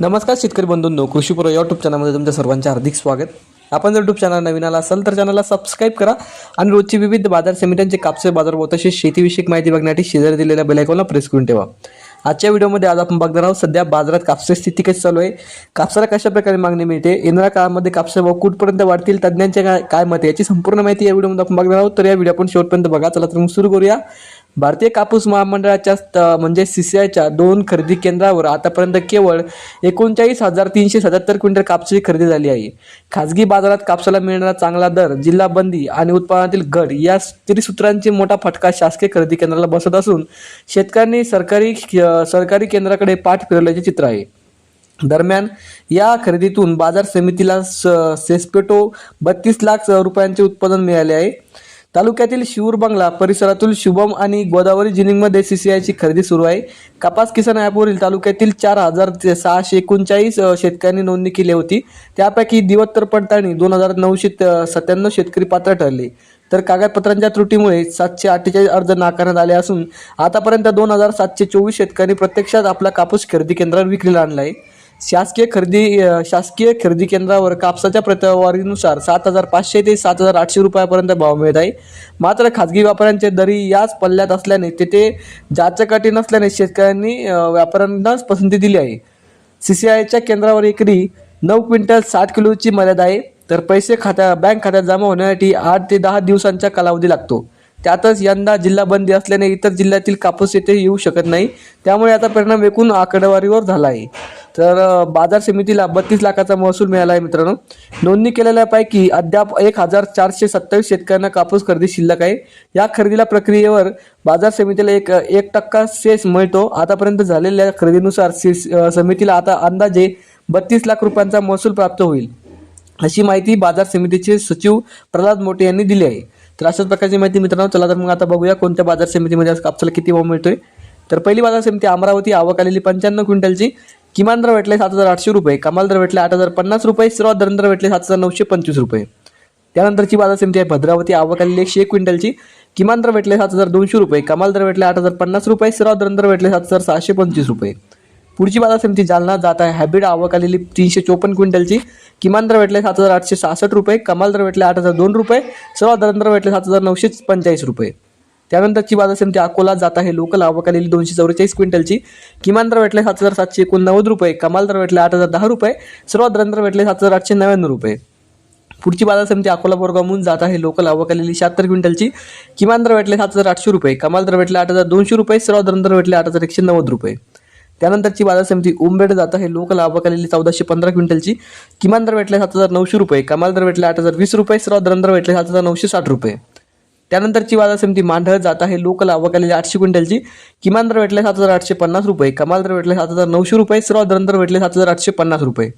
नमस्कार शेतकरी बंधूंनो कृषीपूर्व यूट्यूब चॅनलमध्ये तुमच्या सर्वांचे हार्दिक स्वागत. आपण जर यूट्यूब चॅनल नवीन आला असाल तर चॅनलला सबस्क्राईब करा आणि रोजची विविध बाजार समित्यांचे कापसे बाजारभाव तसेच शेतीविषयक माहिती बघण्यासाठी शेजारी दिलेल्या बेलायकॉनला प्रेस करून ठेवा. आजच्या व्हिडिओमध्ये आज आपण बघणार आहोत सध्या बाजारात कापसाची स्थिती कशी चालू आहे कापसाला कशा प्रकारे मागणी मिळते येणाऱ्या काळामध्ये कापसा भाव कुठपर्यंत वाढतील तज्ज्ञांचे काय काय मत याची संपूर्ण माहिती या व्हिडिओमध्ये आपण बघणार आहोत. तर या व्हिडिओ आपण शेवटपर्यंत बघा. चला तर मग सुरू करूया. भारतीय कापूस महामंडळाच्या स्त- म्हणजे सीसीआयच्या दोन खरेदी केंद्रावर आतापर्यंत केवळ एकोणचाळीस हजार तीनशे सत्याहत्तर क्विंटल कापसाची खरेदी झाली आहे. खाजगी बाजारात कापसाला मिळणारा चांगला दर जिल्हा बंदी आणि उत्पादनातील घट या त्रिसूत्रांची मोठा फटका शासकीय खरेदी केंद्राला बसत असून शेतकऱ्यांनी सरकारी सरकारी केंद्राकडे पाठ फिरवल्याचे चित्र आहे. दरम्यान या खरेदीतून बाजार समितीला स- सेस्पेटो बत्तीस लाख रुपयांचे उत्पादन मिळाले आहे. तालुक्यातील शिवूर बंगला परिसरातील शुभम आणि गोदावरी जिनिंगमध्ये सीसीआयची खरेदी सुरू आहे. कपास किसान ॲपवरील तालुक्यातील चार हजार ते सहाशे एकोणचाळीस शेतकऱ्यांनी नोंदणी केली होती. त्यापैकी दिवत्तर पडताळणी दोन हजार नऊशे त- सत्त्याण्णव शेतकरी पात्र ठरले. तर कागदपत्रांच्या त्रुटीमुळे सातशे अठ्ठेचाळीस अर्ज नाकारण्यात आले असून आतापर्यंत दोन हजार सातशे चोवीस शेतकऱ्यांनी प्रत्यक्षात आपला कापूस खरेदी केंद्रावर विक्रीला आणला आहे शासकीय खरेदी शासकीय खरेदी केंद्रावर कापसाच्या प्रतवारीनुसार सात हजार पाचशे ते सात हजार आठशे रुपयापर्यंत भाव मिळत आहे. मात्र खाजगी व्यापाऱ्यांचे दरी याच पल्ल्यात असल्याने तेथे जाचकाठी नसल्याने शेतकऱ्यांनी व्यापाऱ्यांनाच पसंती दिली आहे. सी सी आयच्या केंद्रावर एकरी नऊ क्विंटल साठ किलोची मर्यादा आहे. तर पैसे खात्या बँक खात्यात जमा होण्यासाठी आठ ते दहा दिवसांचा कालावधी लागतो. त्यातच यंदा जिल्हा बंदी असल्याने इतर जिल्ह्यातील कापूस येथे येऊ शकत नाही. त्यामुळे आता परिणाम एकूण आकडेवारीवर झाला आहे. तर बाजार समितीला बत्तीस लाखाचा महसूल मिळाला आहे मित्रांनो. नोंदणी केलेल्यापैकी अद्याप एक हजार चारशे सत्तावीस शेतकऱ्यांना कापूस खरेदी शिल्लक आहे. या खरेदीला प्रक्रियेवर बाजार समितीला एक एक टक्का सेस मिळतो. आतापर्यंत झालेल्या खरेदीनुसार सेस समितीला आता अंदाजे बत्तीस लाख रुपयांचा महसूल प्राप्त होईल अशी माहिती बाजार समितीचे सचिव प्रल्हाद मोटे यांनी दिली आहे. तर अशाच प्रकारची माहिती मित्रांनो चला तर मग आता बघूया कोणत्या बाजार समितीमध्ये आज कापसाला किती भाव मिळतोय. तर पहिली बाजार समिती अमरावती आवक आलेली पंच्याण्णव क्विंटलची. किमान दर भेटले सात हजार आठशे रुपये कमाल दर भेटले आठ हजार पन्नास रुपये सर्वात दर भेटले सात हजार नऊशे पंचवीस रुपये. त्यानंतरची बाजार समिती आहे भद्रावती आवक आलेली एकशे एक क्विंटलची. किमान दर भेटले सात हजार दोनशे रुपये कमाल दर भेटले आठ हजार पन्नास रुपये सर्वात दर भेटले सात हजार सहाशे पंचवीस रुपये. पुढची बाजार समिती जालना जात आहे. हॅबिड आवक आलेली तीनशे चोपन्न क्विंटलची. किमान दर भेटले सात हजार आठशे सहासष्ट रुपये कमाल दर भेटले आठ हजार दोन रुपये सर्वात दर दर भेटले सात हजार नऊशे पंचेचाळीस रुपये. त्यानंतरची बाजार समिती अकोला जात आहे. लोकल आवक आलेली दोनशे चौवेचाळीस क्विंटलची. किमान दर भेटले सात हजार सातशे एकोणनव्वद रुपये. कमाल दर भेटले आठ हजार दहा रुपये. सर्वात दर दर भेटले सात हजार आठशे नव्याण्णव रुपये. पुढची बाजार समिती अकोला बोरगावहून जात आहे. लोकल आवक आलेली शहात्तर क्विंटलची. किमान दर भेटले सात हजार आठशे रुपये. कमाल दर भेटले आठ हजार दोनशे रुपये. सर्वात दर दर भेटले आठ हजार एकशे नव्वद रुपये. त्यानंतरची बाजार समिती उंबेड जात आहे. लोकल आवक आलेली चौदाशे पंधरा क्विंटलची. किमान दर भेटले सात हजार नऊशे रुपये. कमाल दर भेटले आठ हजार वीस रुपये. सर्वात दर दर भेटले सात हजार नऊशे साठ रुपये. त्यानंतरची बाजार समिती मांढळ जात आहे. लोकल आवक आलेली आठशे क्विंटलची. किमान दर भेटले सात हजार आठशे पन्नास रुपये. कमाल दर भेटले सात हजार नऊशे रुपये. सर्व दर दर भेटले सात हजार आठशे पन्नास रुपये.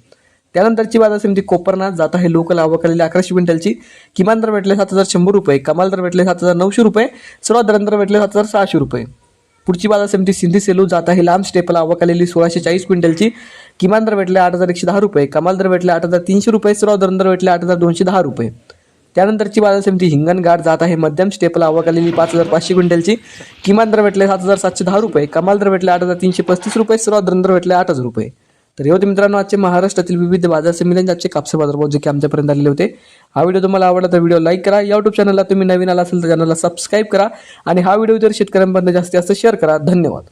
त्यानंतरची बाजार समिती कोपरनाथ जात आहे. लोकल आवक आलेली अकराशे क्विंटलची. किमान दर भेटले सात हजार शंभर रुपये. कमाल दर भेटले सात हजार नऊशे रुपये. सर्वात दर दर भेटले सात हजार सहाशे रुपये. पुढची बाजार समिती सिंधी सेलू जात आहे. लांब स्टेपल आवक आलेली सोळाशे चाळीस क्विंटलची. किमान दर भेटले आठ हजार एकशे दहा रुपये. कमाल दर भेटले आठ हजार तीनशे रुपये. सर्व दर दर भेटले आठ हजार दोनशे दहा रुपये. त्यानंतरची बाजार समिती हिंगणघाट जात आहे. मध्यम स्टेपला आवक आलेली पाच हजार पाचशे क्विंटलची. किमान दर भेटले सात हजार सातशे दहा रुपये. कमाल दर भेटले आठ हजार तीनशे पस्तीस रुपये. सर्वात दर दर भेटले आठ हजार रुपये. तर हे होते मित्रांनो आजचे महाराष्ट्रातील विविध बाजार समित्यांचे आजचे कापसे बाजारभाव जे की आमच्यापर्यंत आलेले होते. हा व्हिडिओ तुम्हाला आवडला तर व्हिडिओ लाईक करा. या युट्यूब चॅनलला तुम्ही नवीन आला असेल तर चॅनलला सबस्क्राईब करा. आणि हा व्हिडिओ जर शेतकऱ्यांपर्यंत जास्तीत जास्त शेअर करा. धन्यवाद.